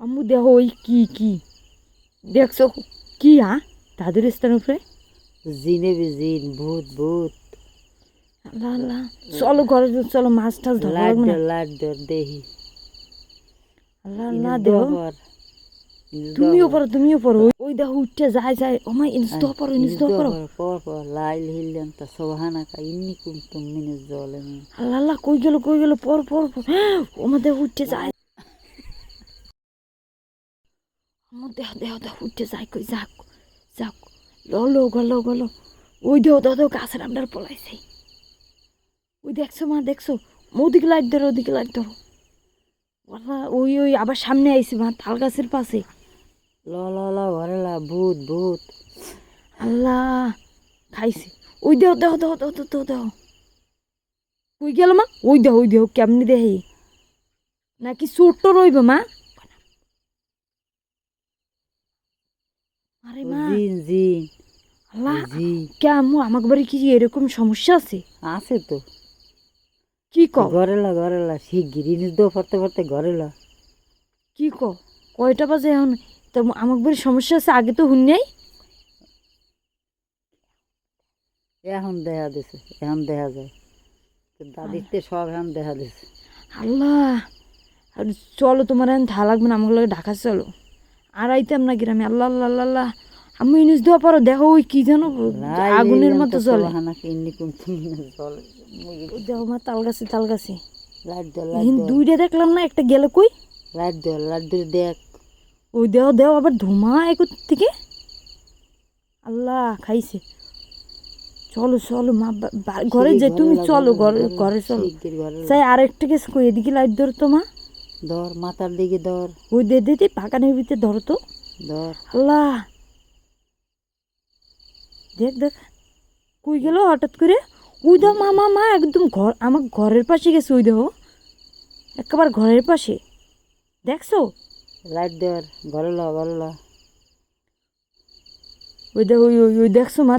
আম্মু দেহ ওই কি কি? দেখছ কি হ্যাঁ? দাদুর স্থান উপরে? জিনে জিন ভূত ভূত। আল্লাহ আল্লাহ। চলো ঘরে চলো মাছ টাছ ধরা লাগবে না। দেহি। আল্লাহ আল্লাহ দেহ। তুমিও পড়ো তুমিও পড়ো। ওই- দেখো উঠতে যায় যায়। ও মা ইনস দহ পড়ো ইনস দহ পড়ো। পর পর লাইল হিললেন তা সোহানা কা ইন্নি কুমতুম মিনিস জলে আল্লাহ আল্লাহ কই গেল কই গেল? পর পর ও মা উঠতে যায় আমার দেহ দেহ দেহ উঠতে যায় কই যাক যাক ললো গলো গলো ওই দেহ দেহ দেহ গাছের আমদার পলাইছে ওই দেখছ মা দেখছ ওদিকে লাইট ধরো ওদিকে লাইট ধরো ওরা ওই ওই আবার সামনে আইছে মা তাল গাছের পাশে ল ল ল ঘরে লা ভূত ভূত আল্লাহ খাইছে ওই দেহ দেহ দেহ দেহ দেহ দেহ কই গেল মা ওই দেহ ওই দেহ কেমনি দেহে নাকি ছোট্ট রইব মা আরে মা। জিন আল্লাহ জি। কেমন আমাকে বাড়ি কি এরকম সমস্যা আছে? আছে তো। কি ক ঘরে ঘরে লা শিগগির ইনিস দো পড়তে পড়তে ঘরে লা কি ক কয়টা বাজে এখন? তো আমাকে বাড়ি সমস্যা আছে আগে তো হুন নাই? এখন দেখা দিছে এখন দেখা যায়। দাদিতে সব এখন দেখা দিছে। আল্লাহ চলো তোমার এখন থা লাগবে না আমাকে লাগে ঢাকা চলো। আর আইতাম না গ্রামে। আল্লাহ আল্লাহ আল্লাহ আল্লাহ। আমি ইনিস দেওয়া পারো দেখো ওই কি জানো আগুনের মতো জলে দেখো মা তাল গাছে তাল গাছে দুইটা দেখলাম না একটা গেলে কই? লাইট দর লাইট দর দেখ। ওই দেহ দেহ আবার ধুমা একর থেকে? আল্লাহ খাইছে। চলো চলো মা ঘরে যে তুমি চলো ঘরে ঘরে চলো। চাই আরেকটা গেছে কই এদিকে লাইট ধরো তো মা। ধর মাথার দিকে ধর। ওই দে দিতে বাগানের ভিতরে ধর তো। ধর। আল্লাহ! দেখ দেখ। কই গেল হঠাৎ করে? ওই দাও মা মা একদম ঘর আমার ঘরের পাশে গেছে ওই দেহ একেবারে ঘরের পাশে। দেখছ? লাইট ধর ঘরে লা ঘরে লা। ওই দেখ ওই ওই- ওই দেখছ মা?